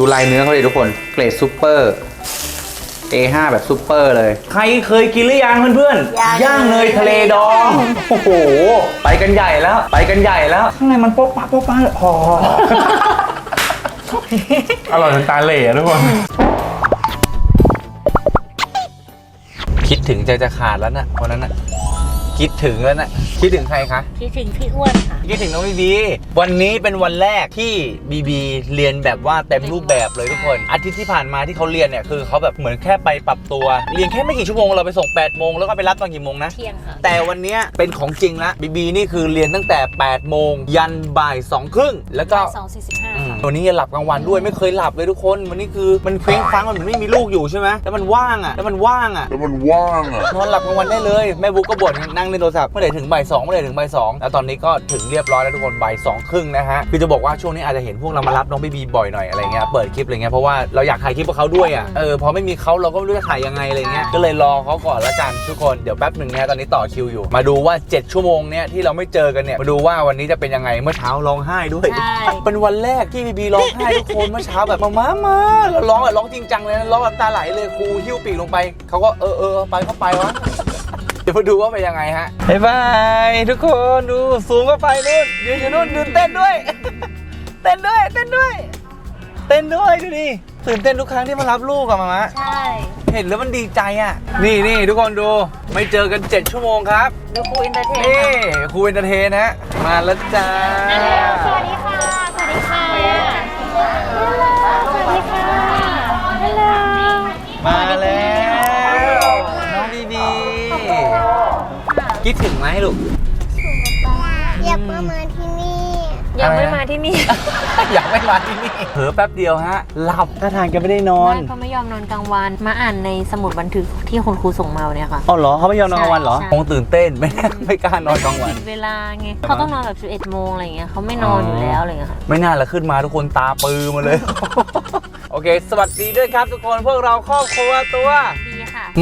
ดูลายเนื้อเขาเลยทุกคน เกรดซูเปอร์ A5 แบบซูเปอร์เลย ใครเคยกินหรือยังเพื่อนๆ ย่างเนยทะเลดอง โอ้โห ไปกันใหญ่แล้ว ไปกันใหญ่แล้ว ข้างในมันโป๊ะปะโป๊ะปะพออร่อยจนตาเหล่อะทุกคน คิดถึงใจจะขาดแล้วนะวันนั้นน่ะ คิดถึงแล้วนะคิดถึงใครคะ คิดถึงพี่อ้วนค่ะ คิดถึงน้องบีบี วันนี้เป็นวันแรกที่บีบีเรียนแบบว่าเต็มรูปแบบเลยทุกคน อาทิตย์ที่ผ่านมาที่เขาเรียนเนี่ยคือเขาแบบเหมือนแค่ไปปรับตัว เรียนแค่ไม่กี่ชั่วโมงเราไปส่ง8โมงแล้วก็ไปรับตอนกี่โมงนะ เที่ยงค่ะ แต่วันเนี้ยเป็นของจริงละบีบีนี่คือเรียนตั้งแต่8โมงยันบ่าย2ครึ่งแล้วก็สองสี่สิบห้าอืมค่ะ วันนี้หลับกลางวันด้วยไม่เคยหลับเลยทุกคน วันนี้คือมันเคว้งคว้างมันเหมือนไม่มีลูกอยู่ใช่ไหมแล้วมันว่างอะแล้วมันว่างอะแล้วมันว่างอะนอนหลับกลางวันได้เลยแม่บุ๊กก็บ่นนั่งเล่นโทรศัพท์เมื่อไหร่ถึงบ่ายสองเมื่อไหร่ถึงบ่ายสองแล้วตอนนี้ก็ถึงเรียบร้อยแล้วทุกคนบ่ายสองครึ่งนะฮะคือจะบอกว่าช่วงนี้อาจจะเห็นพวกเรามารับน้องบีบีบ่อยหน่อยอะไรเงี้ยเปิดคลิปอะไรเงี้ยเพราะว่าเราอยากถ่ายคลิปกับเขาด้วยอะเออพอไม่มีเขาเราก็ไม่รู้จะถ่ายยังไงอะไรเงี้ยก็เลยรอเขาก่อนละกันทุกคนเดี๋ยวแป๊บหนึ่งเนี่ยตอนนี้ต่อคิวอยู่ มาดูว่า 7 ชั่วโมงเนี่ยที่เราไม่เจอกันเนี่ยมาดูว่าวันนี้จะเป็นยังไงเมื่อเช้าร้องไห้ด้วยใช่เป็นวันแรกที่บีบีร้องไห้ทุกคนเมื่อเช้าแบบมามามาแล้วร้องอะร้องจริงจังเลยนะร้องแบบตาไหลเลยครูหิ้วปีกลงไปเขาก็เออเออไปก็ไปวะเดี๋ยวมาดูว่าเป็นยังไงฮะบ๊ายบายทุกคนดูสูงก็ไปนู่นยืนอยู่นู่นดูเต้นด้วย เต้นด้วยเต้นด้วย เต้นด้วยดูดิตื่นเต้นทุกครั้งที่มารับลูกอะมามะใช่ เห็นแล้วมันดีใจอะนี่นี่ทุกคนดูไม่เจอกัน 7 ชั่วโมงครับ ดูครูอินเตอร์เทนนี่ค่ะครูเอนเตอร์เทนฮะมาแล้วจ้าสวัสดีค่ะ สวัสดีค่ะสวัสดีค่ะฮัลโหลมาแล้วน้องบีบีคิดถึงไหมลูก อยากมามาที่นี่ ยังไม่มาที่นี่อยากไม่มาที่นี่เผลอแป๊บเดียวฮะหลับถ้าทางจะไม่ได้นอนไม่เขาไม่ยอมนอนกลางวัน มาอ่านในสมุดบันทึกที่คุณครูส่งมาเนี่ยค่ะอ๋อเหรอเขาไม่ยอมนอนกลางวันเหรอใช่คงตื่นเต้นไม่ไม่กล้านอนกลางวันผิดเวลาไงเขาต้องนอนแบบ 11โมงอะไรเงี้ยเขาไม่นอนอยู่แล้วอะไรเงี้ยค่ะไม่น่าละขึ้นมาทุกคนตาปือมาเลย โอเค สวัสดีด้วยครับทุกคนพวกเราครอบครัวตัวดีค่ะ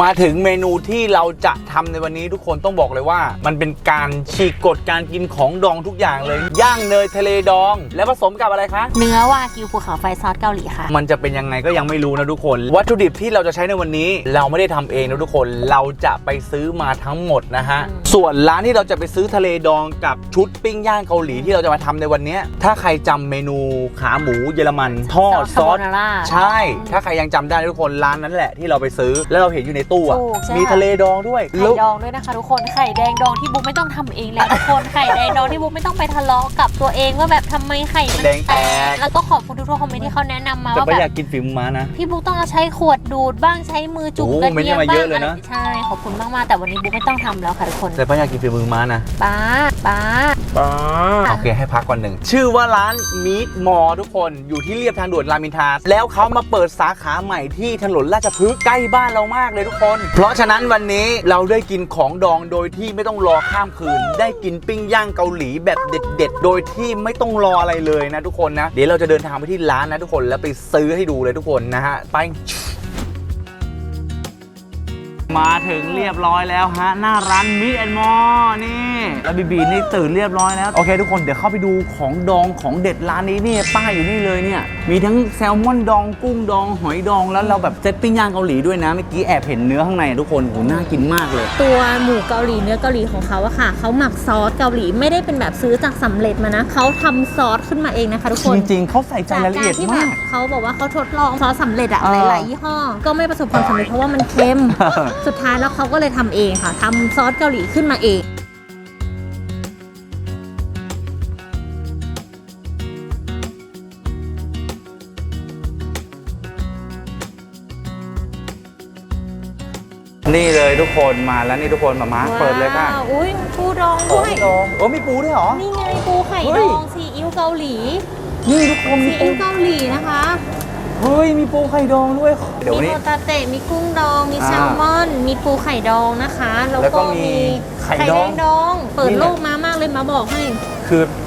มาถึงเมนูที่เราจะทำในวันนี้ทุกคนต้องบอกเลยว่า มันเป็นการฉีกกฎการกินของดองทุกอย่างเลย ย่างเนยทะเลดอง และผสมกับอะไรคะ เนื้อวากิวภูเขาไฟซอสเกาหลีค่ะ มันจะเป็นยังไงก็ยังไม่รู้นะทุกคน วัตถุดิบที่เราจะใช้ในวันนี้ เราไม่ได้ทำเองนะทุกคน เราจะไปซื้อมาทั้งหมดนะฮะอืมส่วนร้านที่เราจะไปซื้อทะเลดองกับชุดปิ้งย่างเกาหลีที่เราจะมาทำในวันเนี้ยถ้าใครจำเมนูขาหมูเยอรมันทอดซอสคาโบนาร่าใช่ ถ้าใครยังจำได้ทุกคนร้านนั้นแหละที่เราไปซื้อแล้วเราเห็นอยู่ในตู้อะถูกใช่ มีทะเลดองด้วยไข่แล้ว ดองด้วยนะคะทุกคนไข่แดงดองที่บุ๊กไม่ต้องทำเองแล้วทุกคนไข่แดงดองที่บุ๊กไม่ต้องไปทะเลาะกับตัวเองว่าแบบทำไมไข่มันแดงแตกแล้วก็ขอบคุณทุกๆคอมเมนต์ที่เขาแนะนำมาแต่ว่าไม่แบอยาบกกินฝีมือม้านะ พี่บุ๊กต้องเอาใช้ขวดดูดบ้างใช้มือจุ่มโอ้กระไม่ได้เทียมมาบ้าเยงอะเลยนะ ใช่ขอบคุณมากๆแต่วันนี้บุ๊กไม่ต้องทำแล้วค่ะทุกคนแต่ไม่อยากกินฝีมือม้านะป้าป้า โอเคให้พักก่อนหนึ่ง ชื่อว่าร้านมีดมอทุกคนอยู่ที่เรียบทางด่วนรามอินทราแล้วเขามาเปิดสาขาใหม่ที่ถนนราชพฤกษ์ใกล้บ้านเรามากเลยทุกคน เพราะฉะนั้นวันนี้เราได้กินของดองโดยที่ไม่ต้องรอข้ามคืน ได้กินปิ้งย่างเกาหลีแบบเด็ด ๆ โดยที่ไม่ต้องรออะไรเลยนะทุกคนนะ เดี๋ยวเราจะเดินทางไปที่ร้านนะทุกคนแล้วไปซื้อให้ดูเลยทุกคนนะฮะไป มาถึงเรียบร้อยแล้วฮะ หน้าร้านมิแอนมอนี่แล้วบีบีนี่ตื่นเรียบร้อยแล้ว โอเค ทุกคนเดี๋ยวเข้าไปดูของดองของเด็ดร้านนี้นี่ป้ายอยู่นี่เลยเนี่ย มีทั้งแซลมอนดองกุ้งดองหอยดองแล้วเราแบบเซตปิ้งย่างเกาหลีด้วยนะเมื่อกี้แอบเห็นเนื้อข้างในอะทุกคนโหน่ากินมากเลย ตัวหมูเกาหลีเนื้อเกาหลีของเขาอะค่ะเขาหมักซอสเกาหลีไม่ได้เป็นแบบซื้อจากสำเร็จมานะเขาทำซอสขึ้นมาเองนะคะทุกคนจริงๆเขาใส่ใจจากรายละกาเอีรยดที่แบมาบกเขาบอกว่าเขาทดลองซอสสำเร็จอะเออหลายๆยี่ห้อก็ไม่ประสบความสำเร็จเพราะว่ามันเค็มสุดท้ายแล้วเขาก็เลยทำเองค่ะทำซอสเกาหลีขึ้นมาเองนี่เลยทุกคนมาแล้วนี่ทุกคนมามาเปิดเลยค่ะว้าวอุ้ยปูดองขอด้งวยดองโอ้มีปูด้วยเหรอ นี่ไงปูไข่เฮ้ดยองซีอิ๊วเกาหลีนี่ทุกคนมีซีปูอิ๊วเกาหลีนะคะ เฮ้ยมีปูไข่ดองด้วยเดี๋ยวมีนี้โฮตาเตะมีกุ้งดอง มีอ่าแซลมอน มีปูไข่ดองนะคะ แล้วแล้วก็ก็มีมีไข่ไข่ดแดองงดอง เปิดนี่แหละโลกมามากเลยมาบอกให้คือ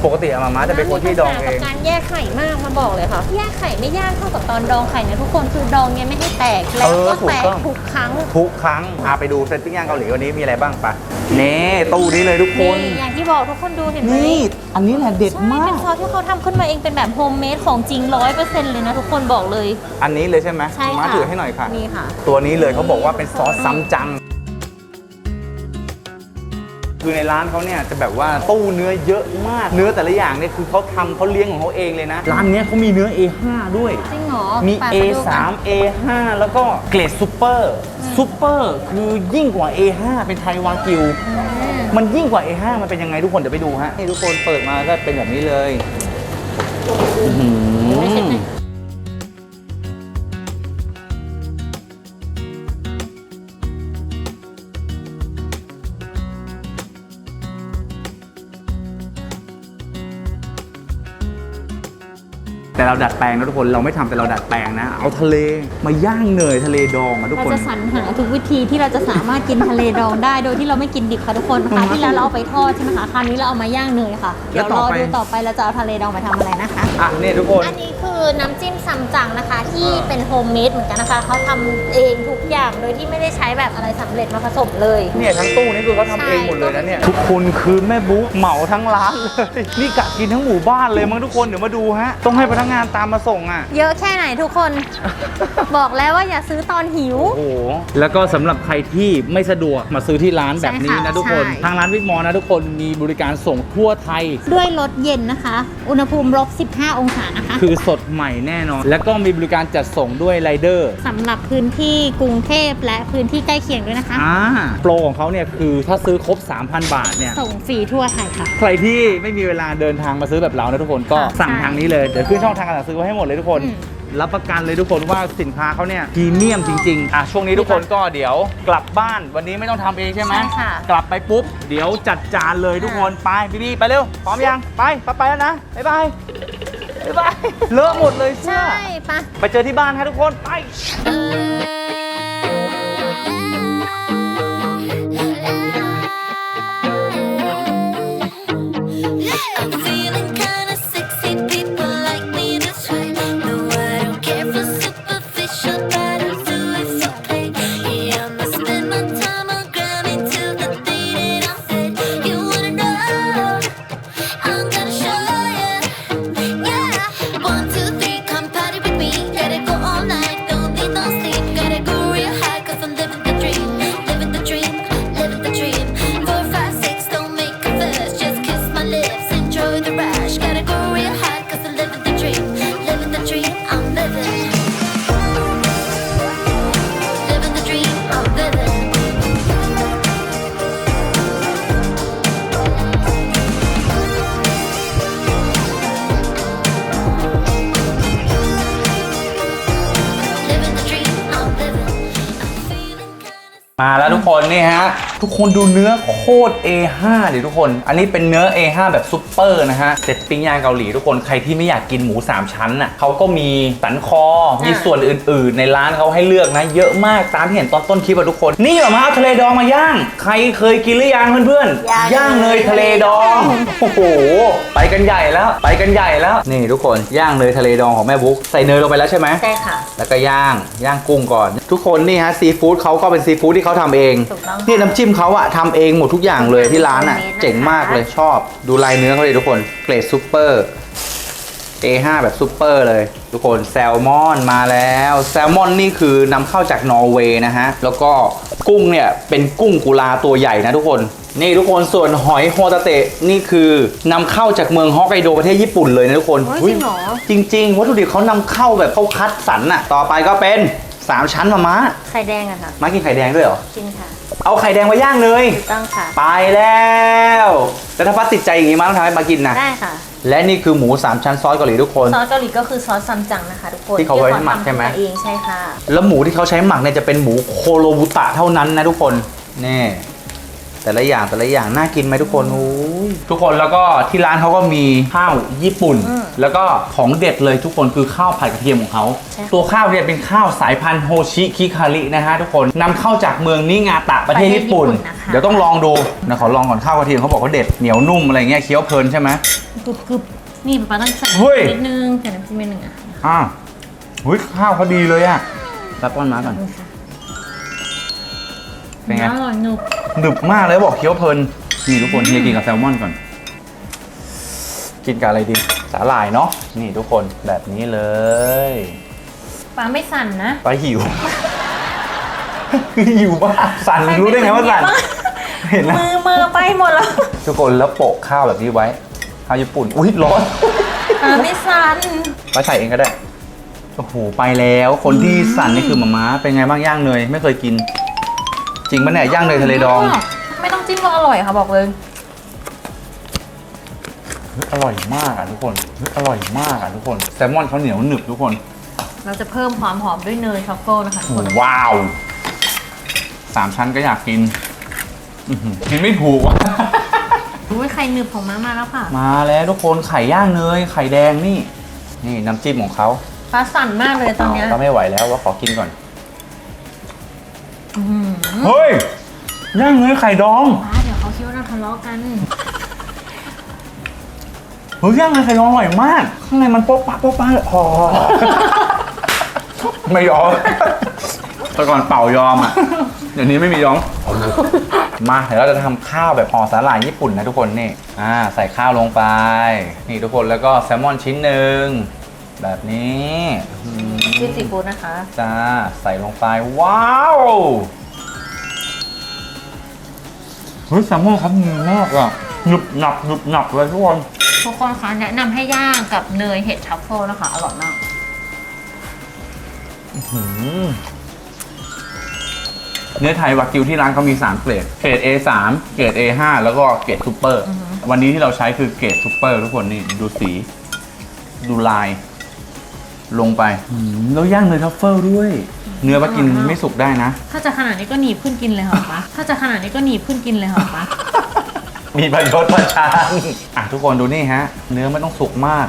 ปกติอะมาม่าจะเป็นคนที่ดองเองกับการแยกไข่มากมาบอกเลยค่ะ แยกไข่ไม่ยากเท่ากับตอนดองไข่นะทุกคนคือดองเนี่ยไม่ให้แตกแล้วเออก็ถูกแตกต้อง ทุกครั้งทุกครั้งอาไปดูเซตปิ้งย่างเกาหลีวันนี้มีอะไรบ้างปะเน่ตู้นี้เลยทุกคน นี่อย่างที่บอกทุกคนดูเห็นไหมนี่อันนี้แหละเด็ดใช่มาเป็นก ซอสที่เขาทำขึ้นมาเองเป็นแบบโฮมเมดของจริงร้อยเปอร์เซ็นต์เลยนะทุกคนบอกเลย อันนี้เลยใช่ไหมใช่มาค่ะ ถือให้หน่อยค่ะ นี่ค่ะ ตัวนี้เลยเขาบอกว่าเป็นซอสซัมจัง คือในร้านเขาเนี่ยจะแบบว่าตู้เนื้อเยอะมาก เนื้อแต่ละอย่างเนี่ยคือเขาทำเขาเลี้ยงของเขาเองเลยนะ ร้านเนี้ยเขามีเนื้อ A5 ด้วย จริงเหรอมีไปไปดูกัน A3 A5 แล้วก็เกรดซูเปอร์ซูเปอร์คือยิ่งกว่า A5 เป็นไทยวากิว มันยิ่งกว่า A5 มันเป็นยังไงทุกคนเดี๋ยวไปดูฮะนี่ทุกคนเปิดมาก็เป็นแบบนี้เลยอื้อหือ เราดัดแปลงนะทุกคนเราไม่ทำแต่เราดัดแปลงนะ เอาทะเลมาย่างเนยทะเลดองอะทุกเราคนจะสรรหาทุกวิธีที่เราจะสามารถกินทะเลดองได้โดยที่เราไม่กินดิบค่ะทุกคนคราวที่แล้วเราเอาไปทอดใช่ไหมคะคราวนี้เราเอามาย่างเนยค่ะเดี๋ยวรอดูต่อไปเราจะเอาทะเลดองไปทำอะไรนะคะ อะนี่ทุกคน อันนี้คือน้ำจิ้มซัมจังนะคะ ที่เป็นโฮมเมดเหมือนกันนะคะเขาทำเองทุกอย่างโดยที่ไม่ได้ใช้แบบอะไรสำเร็จมาผสมเลย เนี่ยทั้งตู้นี่คือเขาทำเองหมดเลยนะเนี่ย ทุกคนคือแม่บุ๊กเหมาทั้งร้านเลย นี่กะกินทั้งหมู่บ้านเลยมั้งทุกคนเดี๋ยวมาดูฮะ ต้องให้พนักงานตามมาส่งอะ เยอะแค่ไหนทุกคน บอกแล้วว่าอย่าซื้อตอนหิว โอ้โห แล้วก็สำหรับใครที่ไม่สะดวกมาซื้อที่ร้านแบบนี้ใช่นะค่ะทุกคน ใช่ ทางร้านวิกมอลนะทุกคนมีบริการส่งทั่วไทย ด้วยรถเย็นนะคะ อุณหภูมิลบ15องศานะคะ คือสดใหม่แน่นอน แล้วก็มีบริการจัดส่งด้วยไรเดอร์สำหรับพื้นที่กรุงเทพและพื้นที่ใกล้เคียงด้วยนะคะ อ่าโปรของเขาเนี่ยคือถ้าซื้อครบ 3,000 บาทเนี่ย ส่งฟรีทั่วไทยค่ะ ใครที่ไม่มีเวลาเดินทางมาซื้อแบบเรานะทุกคนก็ค่ะสั่งใช่ทางนี้เลย เดี๋ยวขึ้นช่องทางการสั่งซื้อไว้ให้หมดเลยทุกคน อืม รับประกันเลยทุกคนว่าสินค้าเขาเนี่ยพรีเมียมจริงๆ อะ ช่วงนี้ทุกคนก็เดี๋ยวกลับบ้านวันนี้ไม่ต้องทำเองใช่ไหมใช่ค่ะกลับไปปุ๊บ เดี๋ยวจัดจานเลยทุกคน ไปพี่พี่ไปเร็ว พร้อมยัง ไปไปไปแล้วนะ บ๊ายบาย บ๊ายบายเลอะหมดเลยเสื้อ ใช่ปะ ไปเจอที่บ้านฮะทุกคน ไป ทุกคนดูเนื้อโคตร A5 เลยทุกคน อันนี้เป็นเนื้อ A5 แบบซุป เปอร์นะฮะเสร็จปิ้งย่างเกาหลีทุกคนใครที่ไม่อยากกินหมู 3 ชั้นน่ะเขาก็มีสันคอมีส่วนอื่น ๆ ในร้านเขาให้เลือกนะ เยอะมากตามที่เห็นตอนต้นคลิปอะทุกคน นี่เหรอมาเอาทะเลดองมาย่าง ใครเคยกินหรือยังเพื่อนๆ ย่างเนยทะเลดองโอ้โหไปกันใหญ่แล้ว ไปกันใหญ่แล้วนี่ทุกคนย่างเนยทะเลดองของแม่บุ๊กใส่เนยลงไปแล้วใช่ไหมใช่ค่ะ แล้วก็ย่างย่างกุ้งก่อน ทุกคนนี่ฮะซีฟู้ดเขาก็เป็นซีฟู้ดที่เขาทำเองถูกต้อง นี่น้ำจิ้มเขาอะทำเองหมดทุกอย่างเลยที่ร้านอะโฮมเมดนะคะเจ๋งมากเลยชอบดูลายเนื้อเขาเลยทุกคนเกรดซูเปอร์ A5 แบบซูเปอร์เลย ทุกคนแซลมอนมาแล้ว แซลมอนนี่คือนำเข้าจากนอร์เวย์นะฮะ แล้วก็กุ้งเนี่ย เป็นกุ้งกุลาตัวใหญ่นะทุกคน นี่ทุกคนส่วนหอยโฮตาเตะนี่คือนำเข้าจากเมืองฮอกไกโดประเทศญี่ปุ่นเลยนะทุกคนโอ้ยจริงเหรอจริง ๆ วัตถุดิบเขานำเข้าแบบเขาคัดสรรอะต่อไปก็เป็น 3ชั้นมาม้าไข่แดงอะค่ะ ม้ากินไข่แดงด้วยเหรอจริงค่ะเอาไข่แดงมาย่างเลย ถูกต้องค่ะ ไปแล้วแล้วถ้าพัดติดใจอย่างนี้มาต้องทำให้มากินนะ ได้ค่ะ และนี่คือหมู3ชั้นซอสเกาหลีทุกคน ซอสเกาหลีก็คือซอสซัมจังนะคะ ทุกคนที่เขาไว้หมักใช่ไหมที่เขาทำขึ้นาเองใช่ค่ะ แล้วหมูที่เขาใช้หมักเนี่ยจะเป็นหมูโคโรบุตะเท่านั้นนะทุกคน นี่ แต่ละอย่างแต่ละอย่างน่ากินไหมทุกคนโอ้ย ทุกคนแล้วก็ที่ร้านเขาก็มีข้าวญี่ปุ่นแล้วก็ของเด็ดเลยทุกคนคือข้าวผัดกระเทียมของเขาตัวข้าวเนี่ยเป็นข้าวสายพันธุ์โฮชิคิคารินะฮะทุกคนนำเข้าจากเมืองนิงาตะประเทศญี่ปุ่น ประเทศญี่ปุ่นนะคะ เดี๋ยวต้องลองดูนะขอลองก่อนข้าวกระเทียมเขาบอกว่าเด็ดเหนียวนุ่มอะไรเงี้ยเคี้ยวเพลินใช่ไหม กรุบกรุบนี่ป๊าต้องใส่เฮ้ย นิดนึงใส่น้ำจิ้มนิดนึงอะอ่าหุ้ยข้าวเขาดีเลยอะรับก้อนมาก่อน เป็นไง อร่อยหนุบ หนึบมากเลยบอกเคี้ยวเพลิน นี่ทุกคนเฮียกินกับแซลมอนก่อน กินกับอะไรดี สาหร่ายเนาะนี่ทุกคนแบบนี้เลยป๊าไม่สั่นนะไปหิว หิวมากสั่นรู้ได้ไงว่าสั่นเห็นนะมือมือไปหมดแล้วทุกคนแล้วโปะข้าวแบบนี้ไว้ข้าวญี่ปุ่นอุ้ยร้อนป๊าไม่สั่นมาใส่เองก็ได้โอ้โหไปแล้วคนที่สั่นนี่คือหมาม้าเป็นไงบ้างย่างเนยไม่เคยกิน จริงปะเนี่ยย่างเนยทะเลดองไม่ต้อง จิ้มก็อร่อยค่ะบอกเลยเฮ้ยอร่อยมากอะทุกคนเฮ้ยอร่อยมากอะทุกคน แซลมอนเขาเหนียวหนึบทุกคนเราจะเพิ่มความหอมด้วยเนยทรัฟเฟิลนะคะทุกคนว้าวสามชั้นก็อยากกินอื้อหือกินไม่ถูกว่ะ อุ้ยไข่หนึบของม้ามาแล้วค่ะมาแล้วทุกคนไข่ย่างเนยไข่แดงนี่ นี่น้ำจิ้มของเขาฟ้าสั่นมากเลยตอนเนี้ยก็ไม่ไหวแล้วว่าขอกินก่อน อื้อหือเฮ้ย ย่างเนยไข่ดองฟ้าเดี๋ยวเขาคิดว่าเราทะเลาะกัน เฮ้ยย่างเนยไข่ดองอร่อยมาก ข้างในมันโป๊ะปะโป๊ะปะเลยพอไม่ยอมแต่ก่อนเป่ายอมอะเดี๋ยวนี้ไม่มียอม มาเดี๋ยวเราจะทำข้าวแบบห่อสาหร่ายญี่ปุ่นนะทุกคนนี่อ่าใส่ข้าวลงไป นี่ทุกคนแล้วก็แซลมอนชิ้นหนึ่งแบบนี้อืมจิ้มซีฟู้ดนะคะ จ้าใส่ลงไปว้าว เฮ้ยแซลมอนครับดีมากอะหนุบหนับหนุบหนับเลยทุกคนทุกคนคะแนะนำให้ย่างกับเนยเห็ดทรัฟเฟิลนะคะ อร่อยมากอืมเนื้อไทยวากิวที่ร้านเขามี 3 เกรด เกรด A3 เกรด A5 แล้วก็เกรดซูเปอร์วันนี้ที่เราใช้คือเกรดซูเปอร์ทุกคนนี่ ดูสี ดูลาย ลงไปอืมแล้วย่างเนยทัฟเฟิลด้วย เนื้อว่ากินไม่สุกได้นะ ถ้าจะขนาดนี้ก็หนีบขึ้นกินเลยเหรอปะถ้าจะขนาดนี้ก็หนีบขึ้นกินเลยเหรอปะมีประโยชน์ประชานอะทุกคนดูนี่ฮะ เนื้อไม่ต้องสุกมาก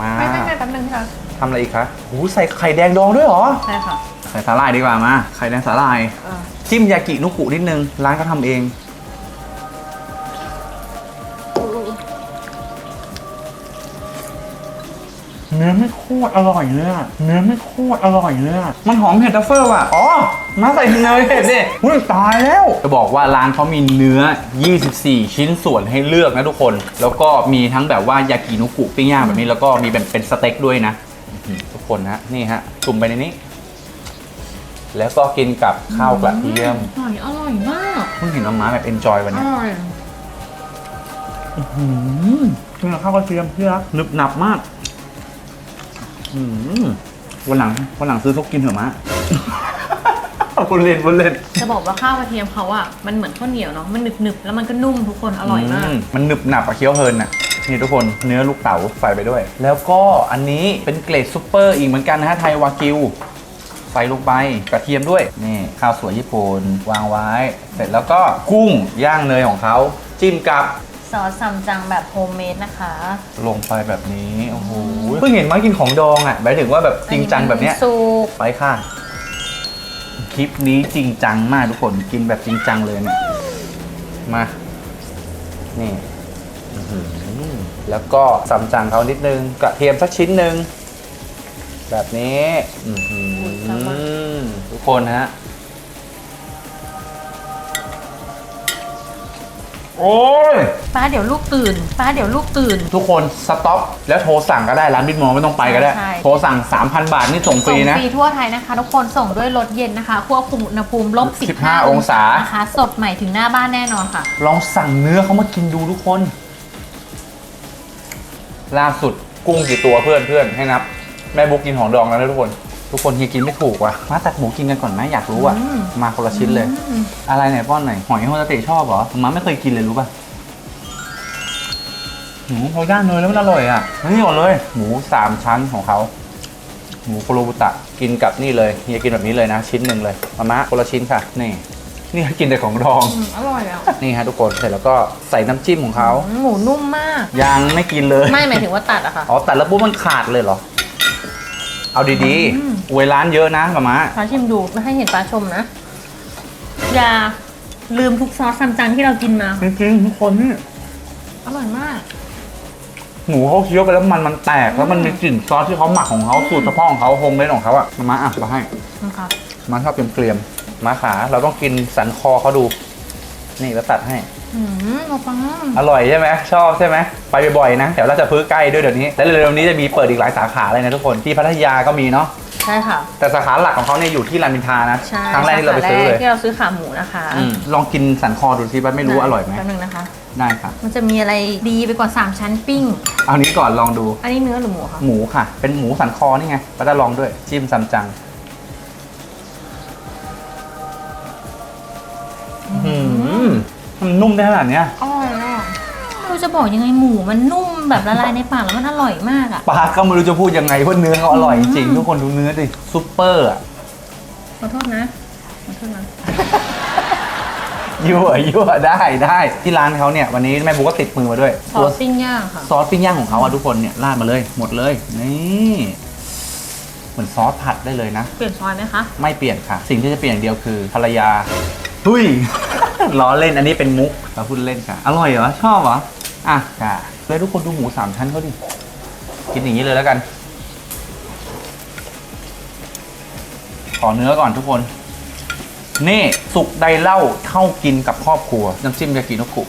มาไม่ไม่ไม่แป๊บนึงค่ะทำอะไรอีกคะโอ้โหใส่ไข่แดงดองด้วยเหรอใช่ค่ะใส่สาหร่ายดีกว่ามาไข่แดงสาหร่ายเออจิ้มยากินุกุนิดนึงร้านก็ทำเอง เนื้อไม่โคตรอร่อยเลยอะเนื้อไม่โคตรอร่อยเลยอะมันหอมเห็ดทัฟเฟิลอะอ๋อ มาใส่เนยเห็ดดิอุ้ยตายแล้ว จะบอกว่าร้านเขามีเนื้อ 24 ชิ้นส่วนให้เลือกนะทุกคน แล้วก็มีทั้งแบบว่ายากินุกุปิ้งย่างแบบนี้ แล้วก็มีเป็นเป็นสเต็กด้วยนะอื้อหือทุกคนนะนี่ฮะ จุ่มไปในนี้ แล้วก็กินกับข้าวกระเทียม อร่อยอร่อยมากเพิ่งเห็นน้องม้าแบบเอนจอยวันอนี้ ร่อยอืมกินกับข้าวกระเทียมที่รักนึบหนับมาก อืมวันหลังวันหลังซื้อทุกกินเถอะมะบุญเล่นบุญเล่นจะบอกว่าข้าวกระเทียมเขาอะมันเหมือนข้าวเหนียวเนาะมันหนึบหนึบๆแล้วมันก็นุ่มทุกคนอร่อยมาก มมันหนึบหนับอะเคี้ยวเพลินอะนี่ทุกคนเนื้อลูกเต๋าใส่ไปด้วย แล้วก็อันนี้เป็นเกรดซูเปอร์อีกเหมือนกันนะฮะไทยวากิวใส่ลงไปกระเทียมด้วยนี่ข้าวสวยญี่ปุ่นวางไว้ เสร็จแล้วก็กุ้งย่างเนยของเขาจิ้มกับ ซอสซัมจังแบบโฮมเมดนะคะ ลงไปแบบนี้โอ้โหเพิ่งเห็นมากินของดองอะหมายถึงว่าแบบจริงจังแบบเนี้ยสุกไปค่ะ คลิปนี้จริงจังมากทุกคนกินแบบจริงจังเลยเนี่ยมานี่อื้อหือแล้วก็ซัมจังเขานิดนึงกระเทียมสักชิ้นหนึ่งแบบนี้อื้อหือทุกคนฮะ โอ้ยป้าเดี๋ยวลูกตื่นป้าเดี๋ยวลูกตื่น ทุกคนสต็อปแล้วโทรสั่งก็ได้ร้านบิ๊กมอลไม่ต้องไปก็ได้ ใช่ โทรสั่ง 3,000 บาทนี่ส่งฟรีนะส่งฟรีทั่วไทยนะคะ ทุกคนส่งด้วยรถเย็นนะคะควบคุมอุณหภูมิลบ15 15 องศา นะคะสดใหม่ถึงหน้าบ้านแน่นอนค่ะ ลองสั่งเนื้อเขามากินดูทุกคน ล่าสุดกุ้งกี่ตัวเพื่อนเพื่อนให้นับ แม่บุ๊กกินของดองแล้วนะทุกคน ทุกคนเฮียกินไม่ถูกว่ะ มาตักหมูกินกันก่อนไหมอยากรู้อะ อืม มาคนละชิ้นเลยอะไรไหนป้อนหน่อยหอยโฮตาเตะชอบเหรอมาไม่เคยกินเลยรู้ป่ะหมูเขาย่างเนยแล้วมันอร่อยอะนี่ก่อนเลย หมูสามชั้นของเขาหมูโคโรบุตะกินกับนี่เลยเฮียกินแบบนี้เลยนะ ชิ้นหนึ่งเลยมามะคนละชิ้นค่ะ นี่ นี่กินแต่ของดอง อืมอร่อยอะนี่ฮะทุกคนเสร็จแล้วก็ใส่น้ำจิ้มของเขาหมูนุ่มมาก ยังไม่กินเลยไม่หมายถึงว่าตัดอะค่ะ อ๋อแต่แล้วปุ๊บมันขาดเลยเหรอ เอาดีอืมๆอวยร้านเยอะนะกับมาปลาชิมดูไม่ให้เห็นปลาชมนะ อย่าลืมทุกซอสซัมจังที่เรากินมา จริงๆทุกคนนี่อร่อยมาก หมูเขาเคี้ยวไปแล้วมันมันแตกแล้วมันมีกลิ่นซอสที่เขาหมักของเขาสูตรเฉพาะของเขาโฮมเมดของเขาอะมาอะมาให้นะคะมาชอบเกลียมๆมาขาเราต้องกินสันคอเขาดู นี่แล้วตัดให้ อืมเอาปังอร่อยใช่ไหมชอบใช่ไหมไปบ่อยๆนะแถวราชพฤกษ์ใกล้ด้วยเดี๋ยวนี้และเร็วๆนี้จะมีเปิดอีกหลายสาขาเลยนะทุกคนที่พัทยาก็มีเนาะใช่ค่ะ แต่สาขาหลักของเขาเนี่ยอยู่ที่รามอินทรานะใช่ครั้งแรกที่เราไปซื้อเลยที่เราซื้อขาหมูนะคะอืมลองกินสันคอดูสิว่าไม่รู้อร่อยไหมแป๊บนึงนะคะ ได้ครับมันจะมีอะไรดีไปกว่า 3 ชั้นปิ้ง เอานี้ก่อนลองดู อันนี้เนื้อหรือหมูคะหมูค่ะ เป็นหมูสันคอนี่ไงก็จะลองด้วยจิ้มซัมจัง อื้อหือมันนุ่มได้ขนาดเนี้ยอร่อยอะไม่รู้จะบอกยังไงหมูมันนุ่มแบบละลายในปากแล้วมันอร่อยมากอะปลาก็ไม่รู้จะพูดยังไงเพราะเนื้อเขาอร่อยจริงๆทุกคนดูเนื้อดิซุปเปอร์อะขอโทษนะขอโทษนะ ยั่วยั่วได้ได้ที่ร้านเขาเนี่ยวันนี้แม่บุ๊กก็ติดมือมาด้วยซอสปิ้งย่างค่ะ ซอสปิ้งย่างของเขาอะทุกคนเนี่ยราดมาเลยหมดเลยนี่เหมือนซอสผัดได้เลยนะ เปลี่ยนซอสไหมคะ ไม่เปลี่ยนค่ะ สิ่งที่จะเปลี่ยนอย่างเดียวคือภรรยา หุย ล้อเล่นอันนี้เป็นมุกเราพูดเล่นค่ะอร่อยเหรอ ชอบเหรอ อะค่ะเลยทุกคนดูหมูสามชั้นเขาดิ กินอย่างนี้เลยแล้วกัน ขอเนื้อก่อนทุกคน นี่สุกใดเล่าเท่ากินกับครอบครัว น้ำจิ้มยากิโนกุ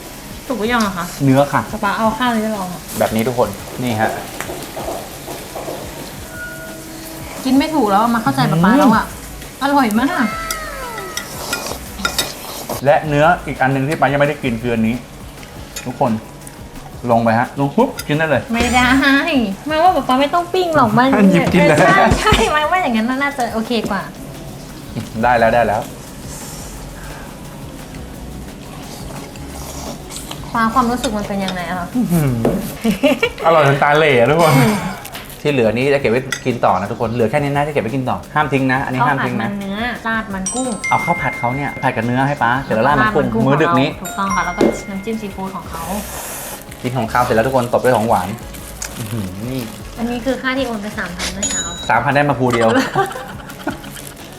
ถูกหรือยังอะคะเนื้อค่ะ สปาเอาข้าวเลยได้ลองอะแบบนี้ทุกคนนี่ฮะ กินไม่ถูกแล้วอะมาเข้าใจป๊าป๊าแล้วอะอร่อยมาก และเนื้ออีกอันหนึ่งที่ปายังไม่ได้กินคืออันนี้ ทุกคนลงไปฮะลงปุ๊บกินได้เลย ไม่ได้มาว่าป๊าป๊าไม่ต้องปิ้งหรอกมันหยิบกินเลย ใช่ใช่มาว่าอย่างนั้นน่าจะโอเคกว่า ได้แล้วได้แล้ว ความความรู้สึกมันเป็นยังไงอะคะ อร่อยจนตาเหล่อะทุกคน ที่เหลือนี้จะเก็บไว้กินต่อนะทุกคนเหลือแค่นี้นะจะเก็บไว้กินต่อห้ามทิ้งนะ อันนี้ข้าวห้ามผัดทิ้งมันะนเนื้อราดมันกุ้งเอาข้าวผัดเขาเนี่ยผัดกับเนื้อให้ป้าเสร็จแล้วราดมันกุ้งรามื้อดึกนี้ถูกต้องค่ะแล้วก็น้ำจิ้มซีฟู้ดของเขา กินของข้าวเสร็จแล้วทุกคนตบด้วยของหวานอื้อหือนี่อันนี้คือค่าที่โอนไปสามพันเมื่อเช้า สามพันได้มาภูเดียว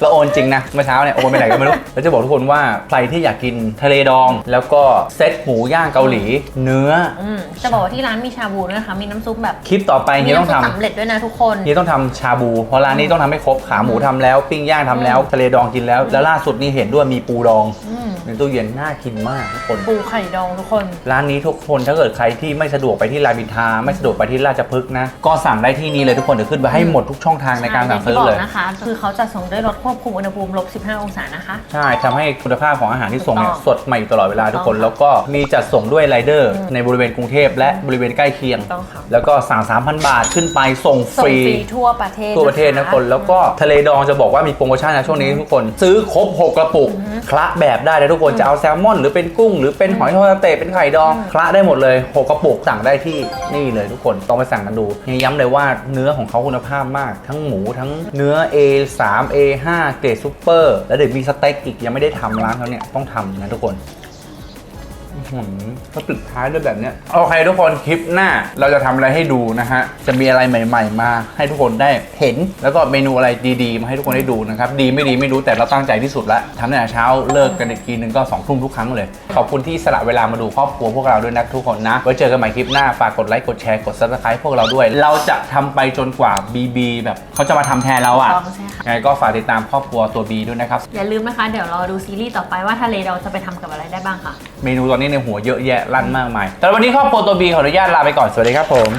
เราโอนจริงนะเมื่อเช้าเนี่ยโอนไปไหนก็ไม่รู้แล้วจะบอกทุกคนว่าใครที่อยากกินทะเลดอง แล้วก็เซตหมูย่างเกาหลี เนื้ออืมจะบอกว่าที่ร้านมีชาบูด้วยนะคะมีน้ำซุปแบบคลิปต่อไปมีเฮียต้องน้ำซุปทำ สำเร็จด้วยนะทุกคนเฮียต้องทำชาบู เพราะร้านนี้ต้องทำให้ครบขาหมูทำแล้ว ปิ้งย่างทำแล้วทะเลดองกินแล้ว แล้วล่าสุดนี่เห็นด้วยมีปูดอง อืม ในตู้เย็นน่ากินมากทุกคน ปูไข่ดองทุกคน ร้านนี้ทุกคนถ้าเกิดใครที่ไม่สะดวกไปที่รามอินทราไม่สะดวกไปที่ราชพฤกษ์นะ ก็สั่งได้ที่นี่เลยทุกคนเดี๋ยวขึ้นไปให้หมดทุกช่องทางในการสั่งซื้อใช่เลอยย่างที่บอกนะคะ คือเขาจะส่งด้วยรถควบคุมอุณหภูมิลบ 15 องศานะคะ ใช่ทำให้คุณภาพของอาหารที่ส่งเนี่ยถูกต้องสดใหม่อยู่ตลอดเวลาทุกคน ถูกต้องแล้วก็มีจัดส่งด้วยไรเดอร์อืมในบริเวณกรุงเทพและบริเวณใกล้เคียง ถูกต้องค่ะ แล้วก็สั่ง 3,000 บาทขึ้นไปส่งฟส่งรี ฟรีทั่วประเทศทั่วประเทศนะคนแล้วก็ทะเลดองจะบอกว่ามีโปรโมชั่นนะช่วงนี้ทุกคน ซื้อครบ 6 กระปุกคละแบบได้เลยทุกคนจะเอาแซลมอน หรือเป็นกุ้ง หรือเป็นหอยทอดสเตะเป็นไข่ดองคละได้หมดเลย6กระปุกสั่งได้ที่นี่เลยทุกคนต้องไปสั่งกันดูยังย้ำเลยว่าเนื้อของเขาคุณภาพมาก ทั้งหมูทั้งเนื้อ A3 A5 เกรดซูเปอร์แล้วเดี๋ยวมีสเต็กอีกยังไม่ได้ทำร้านเขาเนี่ยต้องทำนะทุกคน อื้อหือเขาปิดท้ายด้วยแบบเนี้ยโอเคทุกคนคลิปหน้าเราจะทำอะไรให้ดูนะฮะ จะมีอะไรใหม่ ๆ มา ให้ทุกคนได้เห็น แล้วก็เมนูอะไรดีๆ มาให้ทุกคนได้ดูนะครับ ดีไม่ดีไม่รู้แต่เราตั้งใจที่สุดละทำตั้งแต่เช้าเลิกกันอีกทีนึงก็2องทุ่มทุกครั้งเลย ขอบคุณที่สละเวลามาดูครอบครัวพวกเราด้วยนะทุกคนนะ ไว้เจอกันใหม่คลิปหน้า ฝากกดไลค์กดแชร์กด subscribe พวกเราด้วย เราจะทำไปจนกว่า BB แบบเขาจะมาทำแทนเราอะถูกต้องใช่ค่ะยังไงก็ฝากติดตามครอบครัวตัว B ด้วยนะครับ อย่าลืมนะคะ เดี๋ยวรอดูซีรีส์ต่อไปว่าทะเลเราจะไปทำกับอะไรได้บ้างค่ะ เมนูตอนนี้ในหัวเยอะแยะลั่นมากมายแต่วันนี้ครอบครัวตัวบีขออนุญาตลาไปก่อนสวัสดีครับผม